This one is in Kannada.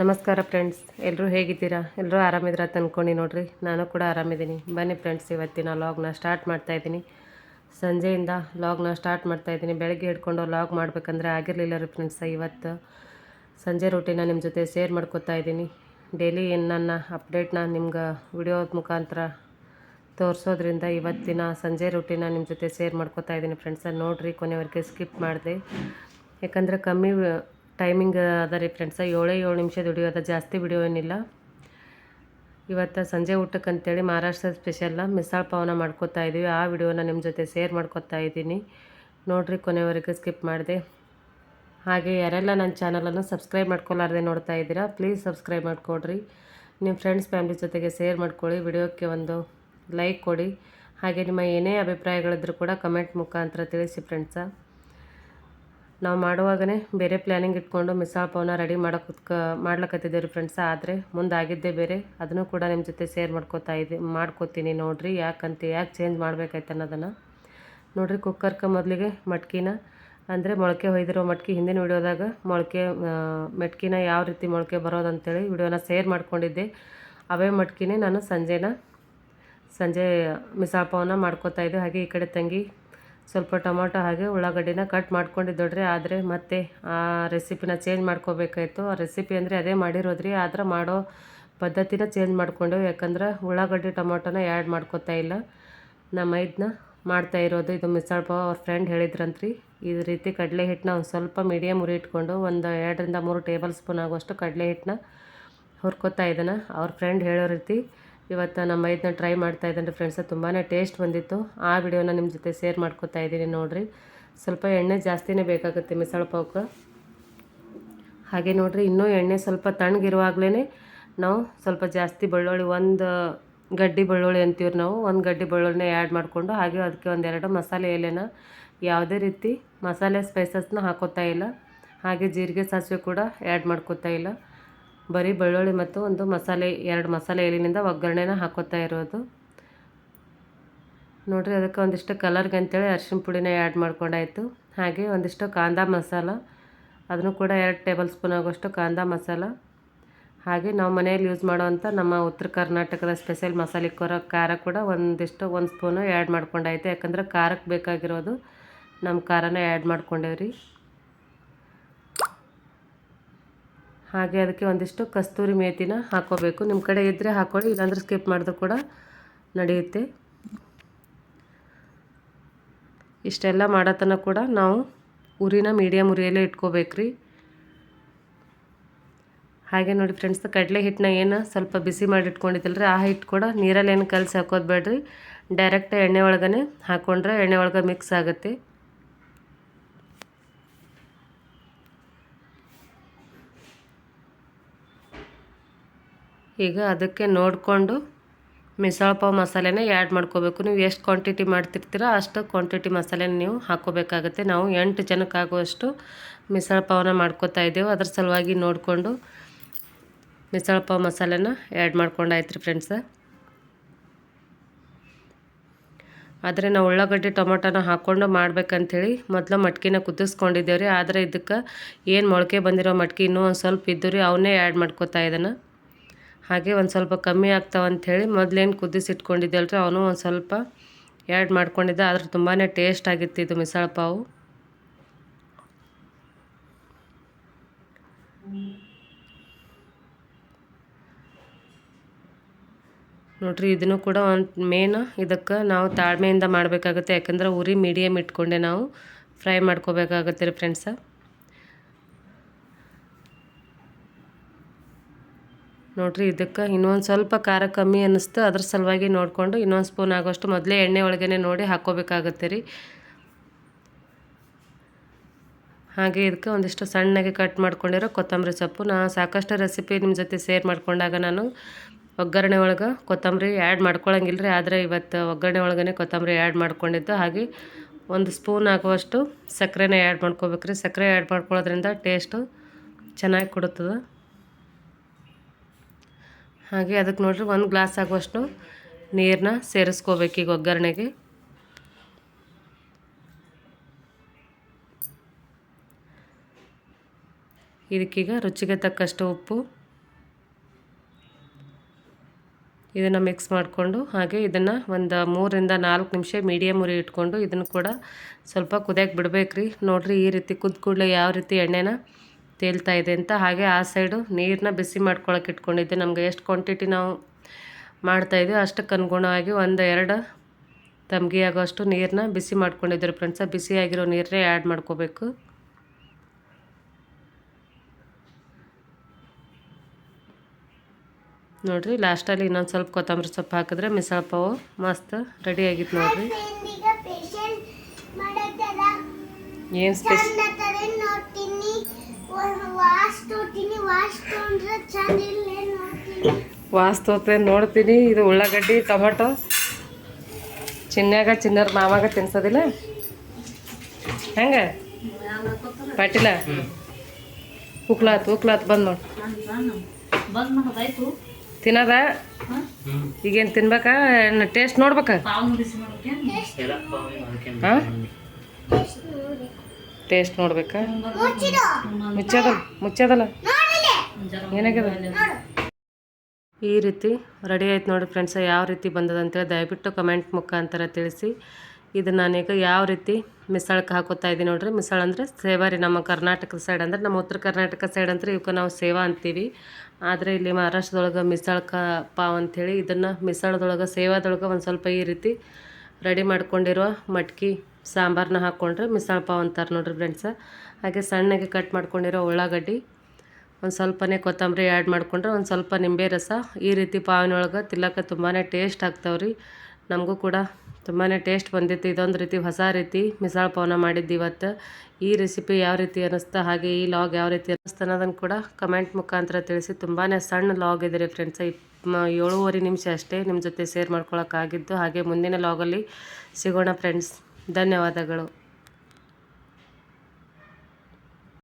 ನಮಸ್ಕಾರ ಫ್ರೆಂಡ್ಸ್. ಎಲ್ಲರೂ ಹೇಗಿದ್ದೀರಾ? ಎಲ್ಲರೂ ಆರಾಮಿದ್ರ ಅಂತ ಅಂದ್ಕೊಂಡು ನೋಡ್ರಿ. ನಾನು ಕೂಡ ಆರಾಮಿದ್ದೀನಿ. ಬನ್ನಿ ಫ್ರೆಂಡ್ಸ್, ಇವತ್ತಿನ ಲಾಗ್ನ ಸ್ಟಾರ್ಟ್ ಮಾಡ್ತಾ ಇದ್ದೀನಿ. ಸಂಜೆಯಿಂದ ಲಾಗ್ನ ಸ್ಟಾರ್ಟ್ ಮಾಡ್ತಾ ಇದ್ದೀನಿ. ಬೆಳಗ್ಗೆ ಹಿಡ್ಕೊಂಡು ಲಾಗ್ ಮಾಡಬೇಕಂದ್ರೆ ಆಗಿರಲಿಲ್ಲ ರೀ ಫ್ರೆಂಡ್ಸ್. ಇವತ್ತು ಸಂಜೆ ರೂಟೀನ ನಿಮ್ಮ ಜೊತೆ ಶೇರ್ ಮಾಡ್ಕೊತಾ ಇದ್ದೀನಿ. ಡೈಲಿ ನನ್ನ ಅಪ್ಡೇಟ್ನ ನಿಮ್ಗೆ ವಿಡಿಯೋದ ಮುಖಾಂತರ ತೋರಿಸೋದ್ರಿಂದ ಇವತ್ತಿನ ಸಂಜೆ ರೂಟೀನ ನಿಮ್ಮ ಜೊತೆ ಶೇರ್ ಮಾಡ್ಕೊತಾ ಇದ್ದೀನಿ ಫ್ರೆಂಡ್ಸ. ನೋಡಿರಿ, ಕೊನೆವರೆಗೆ ಸ್ಕಿಪ್ ಮಾಡಿದೆ. ಯಾಕಂದರೆ ಕಮ್ಮಿ ಟೈಮಿಂಗ್ ಅದ ರೀ ಫ್ರೆಂಡ್ಸ ಏಳೇ ಏಳು ನಿಮಿಷದ ವಿಡಿಯೋ ಅದ. ಜಾಸ್ತಿ ಏನಿಲ್ಲ. ಇವತ್ತು ಸಂಜೆ ಊಟಕ್ಕೆ ಅಂತೇಳಿ ಮಹಾರಾಷ್ಟ್ರ ಸ್ಪೆಷಲ್ಲ ಮಿಸಾಳ್ ಪಾವನ ಮಾಡ್ಕೋತಾ ಇದ್ದೀವಿ ಆ ವಿಡಿಯೋನ ನಿಮ್ಮ ಜೊತೆ ಶೇರ್ ಮಾಡ್ಕೊತಾ ಇದ್ದೀನಿ. ನೋಡಿರಿ ಕೊನೆವರೆಗೂ ಸ್ಕಿಪ್ ಮಾಡಿದೆ. ಹಾಗೆ ಯಾರೆಲ್ಲ ನನ್ನ ಚಾನಲನ್ನು ಸಬ್ಸ್ಕ್ರೈಬ್ ಮಾಡ್ಕೊಲಾರ್ದೆ ನೋಡ್ತಾ ಇದ್ದೀರಾ ಪ್ಲೀಸ್ ಸಬ್ಸ್ಕ್ರೈಬ್ ಮಾಡಿಕೊಡ್ರಿ. ನಿಮ್ಮ ಫ್ರೆಂಡ್ಸ್ ಫ್ಯಾಮಿಲಿ ಜೊತೆಗೆ ಶೇರ್ ಮಾಡ್ಕೊಳ್ಳಿ. ವಿಡಿಯೋಕ್ಕೆ ಒಂದು ಲೈಕ್ ಕೊಡಿ. ಹಾಗೆ ನಿಮ್ಮ ಏನೇ ಅಭಿಪ್ರಾಯಗಳಿದ್ರೂ ಕೂಡ ಕಮೆಂಟ್ ಮುಖಾಂತರ ತಿಳಿಸಿ ಫ್ರೆಂಡ್ಸ ನಾವು ಮಾಡುವಾಗನೇ ಬೇರೆ ಪ್ಲ್ಯಾನಿಂಗ್ ಇಟ್ಕೊಂಡು ಮಿಸಾಲ್ ಪವನ ರೆಡಿ ಮಾಡೋಕೆ ಮಾಡ್ಲಕತ್ತಿದ್ದೇವೆ ರೀ ಫ್ರೆಂಡ್ಸ ಆದರೆ ಮುಂದೆ ಆಗಿದ್ದೇ ಬೇರೆ. ಅದನ್ನು ಕೂಡ ನಿಮ್ಮ ಜೊತೆ ಶೇರ್ ಮಾಡ್ಕೋತಾ ಇದ್ದೆ ಮಾಡ್ಕೋತೀನಿ ನೋಡಿರಿ. ಯಾಕಂತ, ಯಾಕೆ ಚೇಂಜ್ ಮಾಡ್ಬೇಕಾಯ್ತು ಅನ್ನೋದನ್ನು. ನೋಡಿರಿ ಕುಕ್ಕರ್ಗೆ ಮೊದಲಿಗೆ ಮಟ್ಕಿನ, ಅಂದರೆ ಮೊಳಕೆ ಹೊಯ್ದಿರೋ ಮಟ್ಕಿ, ಹಿಂದಿನ ವಿಡಿಯೋದಾಗ ಮೊಳಕೆ ಮೆಟ್ಕಿನ ಯಾವ ರೀತಿ ಮೊಳಕೆ ಬರೋದಂತೇಳಿ ವಿಡಿಯೋನ ಶೇರ್ ಮಾಡ್ಕೊಂಡಿದ್ದೆ. ಅವೇ ಮಟ್ಕಿನೇ ನಾನು ಸಂಜೆನ, ಸಂಜೆ ಮಿಸಾಪವನ್ನು ಪವನ ಮಾಡ್ಕೋತಾ ಇದ್ದೆ. ಹಾಗೆ ಈ ಕಡೆ ತಂಗಿ ಸ್ವಲ್ಪ ಟೊಮೊಟೊ ಹಾಗೆ ಉಳ್ಳಾಗಡ್ಡಿನ ಕಟ್ ಮಾಡ್ಕೊಂಡಿದ್ದೋಡ್ರಿ ಆದರೆ ಮತ್ತೆ ಆ ರೆಸಿಪಿನ ಚೇಂಜ್ ಮಾಡ್ಕೋಬೇಕಾಯ್ತು. ಆ ರೆಸಿಪಿ ಅಂದರೆ ಅದೇ ಮಾಡಿರೋದ್ರಿ. ಆದ್ರೆ ಮಾಡೋ ಪದ್ಧತಿನ ಚೇಂಜ್ ಮಾಡ್ಕೊಂಡೆವು ಯಾಕಂದ್ರೆ ಉಳ್ಳಾಗಡ್ಡಿ ಟೊಮೊಟೊನ ಆ್ಯಡ್ ಮಾಡ್ಕೋತಾ ಇಲ್ಲ. ನಮ್ಮ ಇದನ್ನ ಮಾಡ್ತಾ ಇರೋದು ಇದು ಮಿಸಾಳ್ ಪಾವ್ ಅವ್ರ ಫ್ರೆಂಡ್ ಹೇಳಿದ್ರಂತ್ರಿ. ಈ ರೀತಿ ಕಡಲೆ ಹಿಟ್ಟನ್ನ ಒಂದು ಸ್ವಲ್ಪ ಮೀಡಿಯಮ್ ಉರಿ ಇಟ್ಕೊಂಡು, ಒಂದು ಎರಡರಿಂದ ಮೂರು ಟೇಬಲ್ ಸ್ಪೂನ್ ಆಗುವಷ್ಟು ಕಡಲೆ ಹಿಟ್ಟನ್ನ ಹುರ್ಕೊತಾ ಇದ್ದಾನೆ ಅವ್ರ ಫ್ರೆಂಡ್ ಹೇಳೋ ರೀತಿ ಇವತ್ತು ನಮ್ಮ ಇದನ್ನ ಟ್ರೈ ಮಾಡ್ತಾ ಇದ್ದೇನೆ ಫ್ರೆಂಡ್ಸ್ ತುಂಬಾ ಟೇಸ್ಟ್ ಬಂದಿತ್ತು. ಆ ವಿಡಿಯೋನ ನಿಮ್ಮ ಜೊತೆ ಶೇರ್ ಮಾಡ್ಕೊತಾ ಇದ್ದೀನಿ ನೋಡಿರಿ. ಸ್ವಲ್ಪ ಎಣ್ಣೆ ಜಾಸ್ತಿನೇ ಬೇಕಾಗುತ್ತೆ ಮಿಸಳ ಪಾವ್ಗೆ ಹಾಗೆ ನೋಡಿರಿ, ಇನ್ನೂ ಎಣ್ಣೆ ಸ್ವಲ್ಪ ತಣ್ಣಗಿರುವಾಗಲೇ ನಾವು ಸ್ವಲ್ಪ ಜಾಸ್ತಿ ಬೆಳ್ಳುಳ್ಳಿ, ಒಂದು ಗಡ್ಡಿ ಬೆಳ್ಳುಳ್ಳಿ ಅಂತೀವ್ರಿ ನಾವು. ಒಂದು ಗಡ್ಡಿ ಬೆಳ್ಳುಳ್ಳಿನ ಆ್ಯಡ್ ಮಾಡಿಕೊಂಡು ಹಾಗೆ ಅದಕ್ಕೆ ಒಂದೆರಡು ಮಸಾಲೆ ಎಲೆನ ಯಾವುದೇ ರೀತಿ ಮಸಾಲೆ ಸ್ಪೈಸಸ್ನ ಹಾಕೋತಾ ಇಲ್ಲ. ಹಾಗೆ ಜೀರಿಗೆ, ಸಾಸಿವೆ ಕೂಡ ಆ್ಯಡ್ ಮಾಡ್ಕೋತಾ ಇಲ್ಲ. ಬರೀ ಬೆಳ್ಳುಳ್ಳಿ ಮತ್ತು ಒಂದು ಮಸಾಲೆ, ಎರಡು ಮಸಾಲೆ ಎಲೆನಿಂದ ಒಗ್ಗರಣೆನ ಹಾಕೋತಾ ಇರೋದು. ನೋಡಿರಿ ಅದಕ್ಕೆ ಒಂದಿಷ್ಟು ಕಲರ್ಗೆ ಅಂತೇಳಿ ಅರಿಶಿನ ಪುಡಿನ ಆ್ಯಡ್ ಮಾಡ್ಕೊಂಡಾಯಿತು. ಹಾಗೆ ಒಂದಿಷ್ಟು ಕಾಂದ ಮಸಾಲ, ಅದನ್ನು ಕೂಡ ಎರಡು ಟೇಬಲ್ ಸ್ಪೂನ್ ಆಗೋಷ್ಟು ಕಾಂದ ಮಸಾಲ. ಹಾಗೆ ನಾವು ಮನೆಯಲ್ಲಿ ಯೂಸ್ ಮಾಡೋವಂಥ ನಮ್ಮ ಉತ್ತರ ಕರ್ನಾಟಕದ ಸ್ಪೆಷಲ್ ಮಸಾಲೆ ಕೊರ ಖಾರ ಕೂಡ ಒಂದಿಷ್ಟು ಒಂದು ಸ್ಪೂನು ಆ್ಯಡ್ ಮಾಡ್ಕೊಂಡಾಯ್ತು. ಯಾಕಂದ್ರೆ ಖಾರಕ್ಕೆ ಬೇಕಾಗಿರೋದು ನಮ್ಮ ಖಾರನ ಆ್ಯಡ್ ಮಾಡ್ಕೊಂಡೇವ್ರಿ. ಹಾಗೆ ಅದಕ್ಕೆ ಒಂದಿಷ್ಟು ಕಸ್ತೂರಿ ಮೇಥಿನ ಹಾಕೋಬೇಕು. ನಿಮ್ಮ ಕಡೆ ಇದ್ದರೆ ಹಾಕೊಳ್ಳಿ, ಇಲ್ಲಾಂದರೆ ಸ್ಕಿಪ್ ಮಾಡಿದ್ರು ಕೂಡ ನಡೆಯುತ್ತೆ. ಇಷ್ಟೆಲ್ಲ ಮಾಡೋತನ ಕೂಡ ನಾವು ಉರಿನ ಮೀಡಿಯಮ್ ಉರಿಯಲ್ಲೇ ಇಟ್ಕೋಬೇಕ್ರಿ. ಹಾಗೆ ನೋಡಿ ಫ್ರೆಂಡ್ಸ್ ಕಡಲೆ ಹಿಟ್ಟನ್ನ ಏನು ಸ್ವಲ್ಪ ಬಿಸಿ ಮಾಡಿ ಇಟ್ಕೊಂಡಿದ್ದಲ್ರಿ, ಆ ಹಿಟ್ಟು ಕೂಡ ನೀರಲ್ಲಿ ಏನು ಕಲಸಿ ಹಾಕೋದು ಬೇಡ್ರಿ. ಡೈರೆಕ್ಟ್ ಎಣ್ಣೆ ಒಳಗನೆ ಹಾಕ್ಕೊಂಡ್ರೆ ಎಣ್ಣೆ ಒಳಗೆ ಮಿಕ್ಸ್ ಆಗುತ್ತೆ. ಈಗ ಅದಕ್ಕೆ ನೋಡಿಕೊಂಡು ಮಿಸಾಳ ಪಾವ್ ಮಸಾಲೆನ ಆ್ಯಡ್ ಮಾಡ್ಕೋಬೇಕು. ನೀವು ಎಷ್ಟು ಕ್ವಾಂಟಿಟಿ ಮಾಡ್ತಿರ್ತೀರೋ ಅಷ್ಟು ಕ್ವಾಂಟಿಟಿ ಮಸಾಲೆನ ನೀವು ಹಾಕ್ಕೋಬೇಕಾಗುತ್ತೆ ನಾವು ಎಂಟು ಜನಕ್ಕಾಗುವಷ್ಟು ಮಿಸಳ ಪಾವನ್ನ ಮಾಡ್ಕೋತಾ ಇದ್ದೇವೆ. ಅದ್ರ ಸಲುವಾಗಿ ನೋಡಿಕೊಂಡು ಮಿಸಾಳ ಪಾವ್ ಮಸಾಲೆನ ಆ್ಯಡ್ ಮಾಡ್ಕೊಂಡಾಯ್ತು ರೀ ಫ್ರೆಂಡ್ಸ ಆದರೆ ನಾವು ಉಳ್ಳಾಗಡ್ಡಿ ಟೊಮೊಟೊನ ಹಾಕ್ಕೊಂಡು ಮಾಡ್ಬೇಕಂಥೇಳಿ ಮೊದಲು ಮಟ್ಕಿನ ಕುದಿಸ್ಕೊಂಡಿದ್ದೇವೆ ರೀ ಆದರೆ ಇದಕ್ಕೆ ಏನು ಮೊಳಕೆ ಬಂದಿರೋ ಮಟ್ಕಿ ಇನ್ನೂ ಒಂದು ಸ್ವಲ್ಪ ಇದ್ದು ರೀ, ಅವನ್ನೇ ಆ್ಯಡ್ ಮಾಡ್ಕೋತಾ ಇದ್ದಾನೆ. ಹಾಗೆ ಒಂದು ಸ್ವಲ್ಪ ಕಮ್ಮಿ ಆಗ್ತಾವಂಥೇಳಿ ಮೊದಲೇನು ಕುದಿಸಿಟ್ಕೊಂಡಿದ್ದಲ್ರಿ ಅವನು ಒಂದು ಸ್ವಲ್ಪ ಆ್ಯಡ್ ಮಾಡ್ಕೊಂಡಿದ್ದೆ, ಆದ್ರೆ ತುಂಬಾ ಟೇಸ್ಟ್ ಆಗಿತ್ತು ಇದು ಮಿಸಾಳ ಪಾವು. ನೋಡ್ರಿ, ಇದನ್ನು ಕೂಡ ಒಂದು ಮೇನ್ ಇದಕ್ಕೆ ನಾವು ತಾಳ್ಮೆಯಿಂದ ಮಾಡಬೇಕಾಗುತ್ತೆ, ಯಾಕಂದ್ರೆ ಉರಿ ಮೀಡಿಯಮ್ ಇಟ್ಕೊಂಡೆ ನಾವು ಫ್ರೈ ಮಾಡ್ಕೋಬೇಕಾಗುತ್ತೆ ರೀ ಫ್ರೆಂಡ್ಸ ನೋಡಿರಿ, ಇದಕ್ಕೆ ಇನ್ನೊಂದು ಸ್ವಲ್ಪ ಖಾರ ಕಮ್ಮಿ ಅನ್ನಿಸ್ತು. ಅದ್ರ ಸಲುವಾಗಿ ನೋಡಿಕೊಂಡು ಇನ್ನೊಂದು ಸ್ಪೂನ್ ಆಗೋಷ್ಟು ಮೊದಲೇ ಎಣ್ಣೆ ಒಳಗೇ ನೋಡಿ ಹಾಕ್ಕೋಬೇಕಾಗತ್ತೆ ರೀ. ಹಾಗೆ ಇದಕ್ಕೆ ಒಂದಿಷ್ಟು ಸಣ್ಣಗೆ ಕಟ್ ಮಾಡ್ಕೊಂಡಿರೋ ಕೊತ್ತಂಬರಿ ಸೊಪ್ಪು. ನಾ ಸಾಕಷ್ಟು ರೆಸಿಪಿ ನಿಮ್ಮ ಜೊತೆ ಸೇರ್ ಮಾಡ್ಕೊಂಡಾಗ ನಾನು ಒಗ್ಗರಣೆ ಒಳಗೆ ಕೊತ್ತಂಬರಿ ಆ್ಯಡ್ ಮಾಡ್ಕೊಳ್ಳಂಗಿಲ್ಲ ರೀ ಆದರೆ ಇವತ್ತು ಒಗ್ಗರಣೆ ಒಳಗೇ ಕೊತ್ತಂಬರಿ ಆ್ಯಡ್ ಮಾಡ್ಕೊಂಡಿದ್ದು. ಹಾಗೆ ಒಂದು ಸ್ಪೂನ್ ಆಗುವಷ್ಟು ಸಕ್ಕರೆನ ಆ್ಯಡ್ ಮಾಡ್ಕೋಬೇಕು ರೀ ಸಕ್ಕರೆ ಆ್ಯಡ್ ಮಾಡ್ಕೊಳ್ಳೋದ್ರಿಂದ ಟೇಸ್ಟು ಚೆನ್ನಾಗಿ ಕೊಡುತ್ತದೆ ಹಾಗೆ ಅದಕ್ಕೆ ನೋಡಿರಿ ಒಂದು ಗ್ಲಾಸ್ ಆಗುವಷ್ಟು ನೀರನ್ನ ಸೇರಿಸ್ಕೋಬೇಕು ಈಗ ಒಗ್ಗರಣೆಗೆ. ಇದಕ್ಕೀಗ ರುಚಿಗೆ ತಕ್ಕಷ್ಟು ಉಪ್ಪು. ಇದನ್ನು ಮಿಕ್ಸ್ ಮಾಡಿಕೊಂಡು ಹಾಗೆ ಇದನ್ನು ಒಂದು ಮೂರಿಂದ ನಾಲ್ಕು ನಿಮಿಷ ಮೀಡಿಯಮ್ ಉರಿ ಇಟ್ಕೊಂಡು ಇದನ್ನು ಕೂಡ ಸ್ವಲ್ಪ ಕುದಿಯಕ್ಕೆ ಬಿಡಬೇಕ್ರಿ. ನೋಡಿರಿ ಈ ರೀತಿ ಕುದ್ದು ಕೂಡಲೇ ಯಾವ ರೀತಿ ಎಣ್ಣೆನ ತೇಲ್ತಾ ಇದೆ ಅಂತ. ಹಾಗೆ ಆ ಸೈಡು ನೀರನ್ನ ಬಿಸಿ ಮಾಡ್ಕೊಳಕ್ಕೆ ಇಟ್ಕೊಂಡಿದ್ದೆ. ನಮಗೆ ಎಷ್ಟು ಕ್ವಾಂಟಿಟಿ ನಾವು ಮಾಡ್ತಾಯಿದ್ವಿ ಅಷ್ಟಕ್ಕೆ ಅನುಗುಣವಾಗಿ ಒಂದು ಎರಡು ತಮ್ಗೆ ಆಗೋಷ್ಟು ನೀರನ್ನ ಬಿಸಿ ಮಾಡ್ಕೊಂಡಿದ್ದಾರೆ ಫ್ರೆಂಡ್ಸ ಬಿಸಿಯಾಗಿರೋ ನೀರನ್ನೇ ಆ್ಯಡ್ ಮಾಡ್ಕೋಬೇಕು. ನೋಡಿರಿ ಲಾಸ್ಟಲ್ಲಿ ಇನ್ನೊಂದು ಸ್ವಲ್ಪ ಕೊತ್ತಂಬರಿ ಸೊಪ್ಪು ಹಾಕಿದ್ರೆ ಮಿಸಲ್ ಪಾವು ಮಸ್ತ್ ರೆಡಿ ಆಗಿತ್ತು ನೋಡಿರಿ. ಏನು ಸ್ಪೆಷಲ್ ನೋಡ್ತೀನಿ. ವಾಸ್ತವತೆ ನೋಡ್ತೀನಿ ಇದು ಉಳ್ಳಾಗಡ್ಡಿ ಟೊಮೆಟೊ. ಚಿನ್ನಾಗ ಚಿನ್ನರ ಮಾಮಾಗ ತಿನ್ಸೋದಿಲ್ಲ? ಹೆಂಗೆ? ಪಾಟಿಲ? ಉಕ್ಲಾತ್ ಉಕ್ಲಾತ್ ಬಂದ್ ನೋಡಿ. ತಿನ್ನದ? ಈಗೇನು ತಿನ್ಬೇಕಾ? ಟೇಸ್ಟ್ ನೋಡ್ಬೇಕಾ? ಹಾಂ? ಟೇಸ್ಟ್ ನೋಡ್ಬೇಕಾ? ಮುಚ್ಚದಲ್ಲ? ಮುಚ್ಚದಲ್ಲ ಏನಾಗ್ಯದ? ಈ ರೀತಿ ರೆಡಿ ಆಯ್ತು ನೋಡಿ ಫ್ರೆಂಡ್ಸ ಯಾವ ರೀತಿ ಬಂದದ ಅಂತೇಳಿ ದಯವಿಟ್ಟು ಕಮೆಂಟ್ ಮುಖಾಂತರ ತಿಳಿಸಿ. ಇದು ನಾನೀಗ ಯಾವ ರೀತಿ ಮಿಸಳಕ್ಕೆ ಹಾಕೋತಾ ಇದ್ದೀನಿ ನೋಡ್ರಿ. ಮಿಸಳ ಅಂದರೆ ಸೇವಾರಿ ನಮ್ಮ ಕರ್ನಾಟಕದ ಸೈಡ್ ಅಂದರೆ ನಮ್ಮ ಉತ್ತರ ಕರ್ನಾಟಕ ಸೈಡ್ ಅಂದ್ರೆ ಇವಕ್ಕೆ ನಾವು ಸೇವಾ ಅಂತೀವಿ. ಆದರೆ ಇಲ್ಲಿ ಮಹಾರಾಷ್ಟ್ರದೊಳಗೆ ಮಿಸಳ್ಕ ಪಾವ್ ಅಂಥೇಳಿ ಇದನ್ನು ಮಿಸಳದೊಳಗೆ ಸೇವಾದೊಳಗೆ ಒಂದು ಸ್ವಲ್ಪ ಈ ರೀತಿ ರೆಡಿ ಮಾಡ್ಕೊಂಡಿರೋ ಮಟ್ಕಿ ಸಾಂಬಾರನ್ನ ಹಾಕ್ಕೊಂಡ್ರೆ ಮಿಸಾಳು ಪಾವ್ ಅಂತಾರೆ ನೋಡಿರಿ ಫ್ರೆಂಡ್ಸ ಹಾಗೆ ಸಣ್ಣಗೆ ಕಟ್ ಮಾಡ್ಕೊಂಡಿರೋ ಉಳ್ಳಾಗಡ್ಡಿ, ಒಂದು ಸ್ವಲ್ಪನೇ ಕೊತ್ತಂಬರಿ ಆ್ಯಡ್ ಮಾಡಿಕೊಂಡ್ರೆ ಒಂದು ಸ್ವಲ್ಪ ನಿಂಬೆ ರಸ. ಈ ರೀತಿ ಪಾವಿನೊಳಗೆ ತಿಲ್ಲಕ್ಕೆ ತುಂಬಾ ಟೇಸ್ಟ್ ಆಗ್ತಾವ್ರಿ. ನಮಗೂ ಕೂಡ ತುಂಬಾ ಟೇಸ್ಟ್ ಬಂದಿತ್ತು. ಇದೊಂದು ರೀತಿ ಹೊಸ ರೀತಿ ಮಿಸಾಳ ಪಾವನ ಮಾಡಿದ್ದು ಇವತ್ತು. ಈ ರೆಸಿಪಿ ಯಾವ ರೀತಿ ಅನ್ನಿಸ್ತಾ, ಹಾಗೆ ಈ ಲಾಗ್ ಯಾವ ರೀತಿ ಅನ್ನಿಸ್ತಾ ಅನ್ನೋದನ್ನು ಕೂಡ ಕಮೆಂಟ್ ಮುಖಾಂತರ ತಿಳಿಸಿ. ತುಂಬಾ ಸಣ್ಣ ಲಾಗ್ ಇದೆ ರೀ ಫ್ರೆಂಡ್ಸ್ ಏಳುವರೆ ನಿಮಿಷ ಅಷ್ಟೇ ನಿಮ್ಮ ಜೊತೆ ಶೇರ್ ಮಾಡ್ಕೊಳಕ್ಕಾಗಿದ್ದು ಹಾಗೆ ಮುಂದಿನ ಲಾಗಲ್ಲಿ ಸಿಗೋಣ ಫ್ರೆಂಡ್ಸ್ ಧನ್ಯವಾದಗಳು.